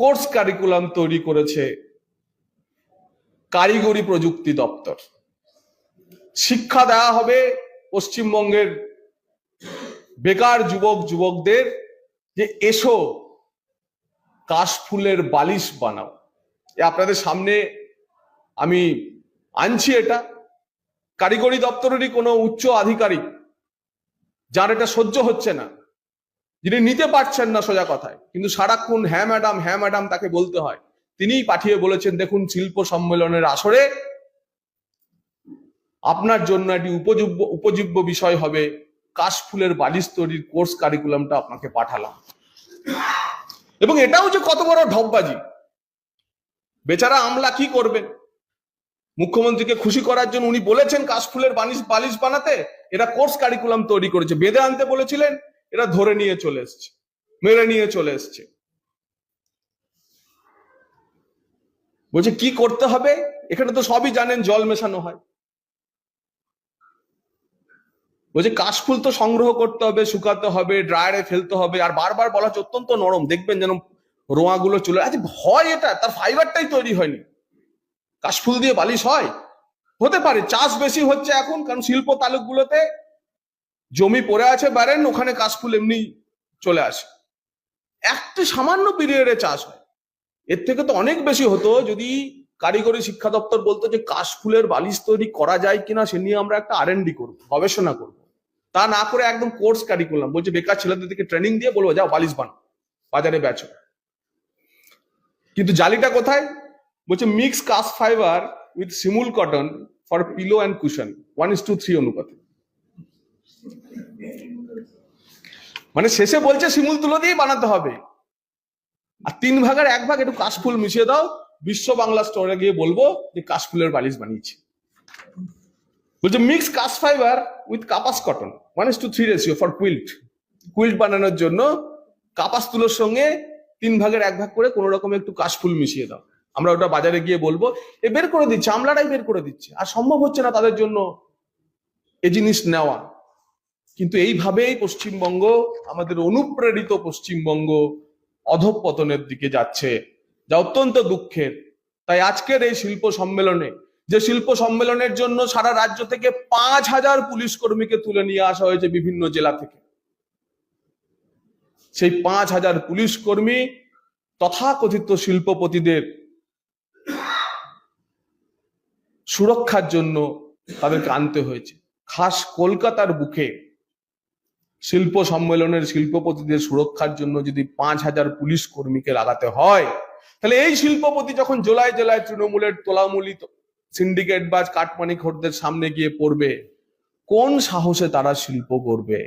Course curriculum তৈরি করেছে কারিগরি প্রযুক্তি দপ্তর। শিক্ষা দেওয়া হবে পশ্চিমবঙ্গের বেকার যুবক, যুবকদের যে এসো কাশফুলের বালিশ বানাও। আপনাদের সামনে আমি আনছি এটা। কারিগরি দপ্তরেরই কোনো উচ্চ আধিকারিক, যার এটা সহ্য হচ্ছে না। যিনি নিতে পারছেন না সোজা কথায়, কিন্তু সারাক্ষণ হ্যাঁ ম্যাডাম হ্যাঁ ম্যাডাম তাকে বলতে হয়। তিনিই পাঠিয়ে বলেছেন, দেখুন, শিল্প সম্মেলনের আসরে আপনার জন্য একটি উপযোগ্য উপযোগ্য বিষয় হবে কাশফুলের বালিশ তৈরির কোর্স কারিকুলামটা আপনাকে পাঠালাম। এবং এটাও যে কত বড় ঢপবাজি বেচারা আমলা কি করবেন মুখ্যমন্ত্রীকে খুশি করার জন্য উনি বলেছেন, কাশফুলের বালিশ বালিশ বানাতে এরা কোর্স কারিকুলাম তৈরি করেছে। বেঁধে আনতে বলেছিলেন এরা ধরে নিয়ে চলে এসছে, মেরে নিয়ে চলে এসছে। বলছে, কি করতে হবে? এখানে তো সবই জানেন জল মেশানো হয়। বলছে, কাশফুল তো সংগ্রহ করতে হবে, শুকাতে হবে ড্রায়ারে ফেলতে হবে, আর বারবার বলা হচ্ছে অত্যন্ত নরম। দেখবেন যেন রোঁয়াগুলো চলে আচ্ছা হয় এটা, তার ফাইবারটাই তৈরি হয়নি। কাশফুল দিয়ে বালিশ হয়? হতে পারে, চাষ বেশি হচ্ছে এখন, কারণ শিল্প তালুকগুলোতে জমি পড়ে আছে বারেন ওখানে কাশফুল এমনি চলে আসে। একটা সামান্য পিরিয়ডে চাষ হয়। এর থেকে তো অনেক বেশি হতো, যদি কারিগরি শিক্ষা দপ্তর বলতো যে কাশফুলের বালিশ তৈরি করা যায় কিনা, সে নিয়ে আমরা একটা আর করব, গবেষণা করব। তা না করে একদম কোর্স কারিকুলাম বলছে, বেকার ছেলেদেরকে ট্রেনিং দিয়ে বলব, যাও বালিশ বান বাজারে বেচো। কিন্তু জালিটা কোথায়? বলছে mix cast fibre with simul cotton for pillow and cushion one is to three অনুপাতে। মানে শেষে বলছে শিমুল তুলো দিয়েই বানাতে হবে। আর তিন ভাগের এক ভাগ একটু কাশফুল মিশিয়ে দাও, বিশ্ব বাংলা স্টোরে গিয়ে বলব যে কাশফুলের বালিশ বানিয়েছি। বলছে mix kash fibre with kapas cotton one is to three ratio for quilt quilt বানানোর জন্য কাপাস তুলোর সঙ্গে তিন ভাগের এক ভাগ করে কোনো রকম একটু কাশফুল মিশিয়ে দাও। আমরা ওটা বাজারে গিয়ে বলব, এ বের করে দিচ্ছে, আমলারাই বের করে দিচ্ছে। আর সম্ভব হচ্ছে না তাদের জন্য এ জিনিস নেওয়া। কিন্তু এইভাবেই পশ্চিমবঙ্গ আমাদের অনুপ্রেরিত পশ্চিমবঙ্গ অধঃপতনের দিকে যাচ্ছে। যা অত্যন্ত দুঃখের। তাই আজকের এই শিল্প সম্মেলনে, যে শিল্প সম্মেলনের জন্য সারা রাজ্য থেকে পাঁচ হাজার পুলিশ কর্মীকে তুলে নিয়ে আসা হয়েছে বিভিন্ন জেলা থেকে। সেই পাঁচ হাজার পুলিশ কর্মী তথাকথিত শিল্পপতিদের সুরক্ষার জন্য তাদেরকে আনতে হয়েছে। খাস কলকাতার বুকে শিল্প সম্মেলনের শিল্পপতিদের সুরক্ষার জন্য যদি পাঁচ হাজার পুলিশ কর্মীকে লাগাতে হয়, তাহলে এই শিল্পপতি যখন জোলায় জেলায় তৃণমূলের তোলামূলি সিন্ডিকেট বা কাটমানি খোরদের সামনে গিয়ে পড়বে, কোন সাহসে তারা শিল্প করবে?